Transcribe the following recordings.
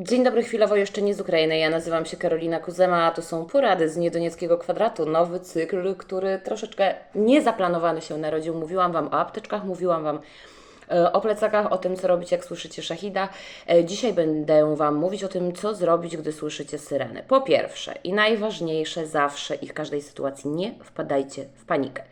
Dzień dobry, chwilowo jeszcze nie z Ukrainy. Ja nazywam się Karolina Kuzema, a to są porady z Niedonieckiego Kwadratu. Nowy cykl, który troszeczkę niezaplanowany się narodził. Mówiłam Wam o apteczkach, mówiłam Wam o plecakach, o tym, co robić, jak słyszycie szachida. E, Dzisiaj będę Wam mówić o tym, co zrobić, gdy słyszycie syreny. Po pierwsze i najważniejsze zawsze i w każdej sytuacji, nie wpadajcie w panikę.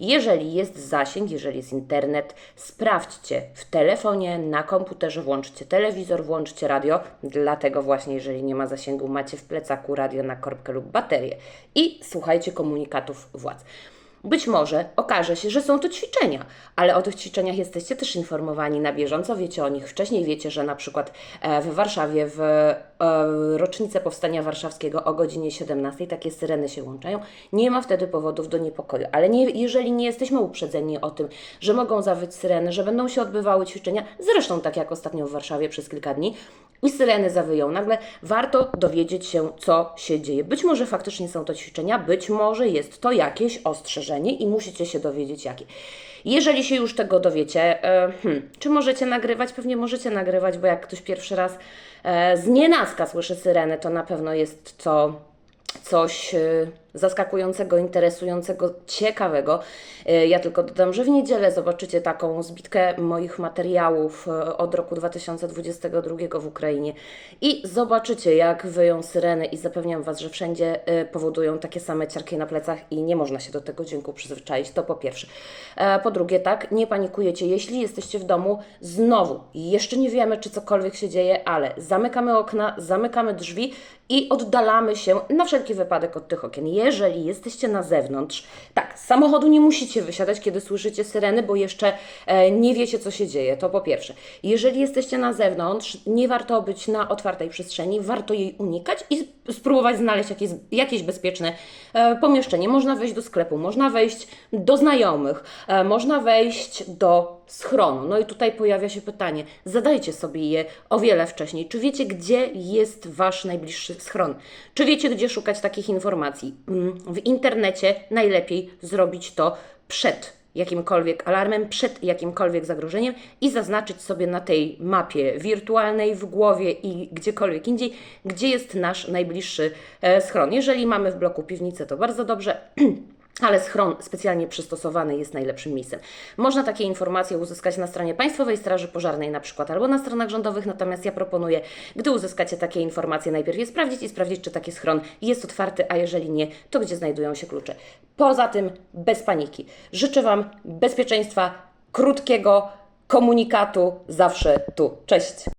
Jeżeli jest zasięg, jeżeli jest internet, sprawdźcie w telefonie, na komputerze, włączcie telewizor, włączcie radio. Dlatego właśnie, jeżeli nie ma zasięgu, macie w plecaku radio na korbkę lub baterię i słuchajcie komunikatów władz. Być może okaże się, że są to ćwiczenia, ale o tych ćwiczeniach jesteście też informowani na bieżąco, wiecie o nich wcześniej, wiecie, że na przykład e, w Warszawie w e, rocznicę Powstania Warszawskiego o godzinie 17 takie syreny się łączają. Nie ma wtedy powodów do niepokoju, ale nie, jeżeli nie jesteśmy uprzedzeni o tym, że mogą zawyć syreny, że będą się odbywały ćwiczenia, zresztą tak jak ostatnio w Warszawie przez kilka dni, i syreny zawyją nagle, warto dowiedzieć się, co się dzieje. Być może faktycznie są to ćwiczenia, być może jest to jakieś ostrzeżenie i musicie się dowiedzieć, jakie. Jeżeli się już tego dowiecie, e, hmm, czy możecie nagrywać? Pewnie możecie nagrywać, bo jak ktoś pierwszy raz e, z nienacka słyszy syrenę, to na pewno jest to coś e, zaskakującego, interesującego, ciekawego. E, Ja tylko dodam, że w niedzielę zobaczycie taką zbitkę moich materiałów e, od roku 2022 w Ukrainie i zobaczycie, jak wyją syreny i zapewniam Was, że wszędzie e, powodują takie same ciarki na plecach i nie można się do tego dźwięku przyzwyczaić, to po pierwsze. Po drugie, tak, nie panikujecie, jeśli jesteście w domu, znowu, jeszcze nie wiemy, czy cokolwiek się dzieje, ale zamykamy okna, zamykamy drzwi i oddalamy się na wszelki wypadek od tych okien. Jeżeli jesteście na zewnątrz, tak, z samochodu nie musicie wysiadać, kiedy słyszycie syreny, bo jeszcze e, nie wiecie, co się dzieje. To po pierwsze. Jeżeli jesteście na zewnątrz, nie warto być na otwartej przestrzeni, warto jej unikać i spróbować znaleźć jakieś, jakieś bezpieczne e, pomieszczenie. Można wejść do sklepu, można wejść do znajomych, e, można wejść do schronu. No i tutaj pojawia się pytanie, zadajcie sobie je o wiele wcześniej. Czy wiecie, gdzie jest Wasz najbliższy schron? Czy wiecie, gdzie szukać takich informacji? Mm, W internecie najlepiej zrobić to przed jakimkolwiek alarmem, przed jakimkolwiek zagrożeniem i zaznaczyć sobie na tej mapie wirtualnej w głowie i gdziekolwiek indziej, gdzie jest nasz najbliższy e, schron. Jeżeli mamy w bloku piwnicę, to bardzo dobrze. Ale schron specjalnie przystosowany jest najlepszym miejscem. Można takie informacje uzyskać na stronie Państwowej Straży Pożarnej na przykład albo na stronach rządowych, natomiast ja proponuję, gdy uzyskacie takie informacje, najpierw je sprawdzić i sprawdzić, czy taki schron jest otwarty, a jeżeli nie, to gdzie znajdują się klucze. Poza tym bez paniki. Życzę Wam bezpieczeństwa, krótkiego komunikatu zawsze tu. Cześć!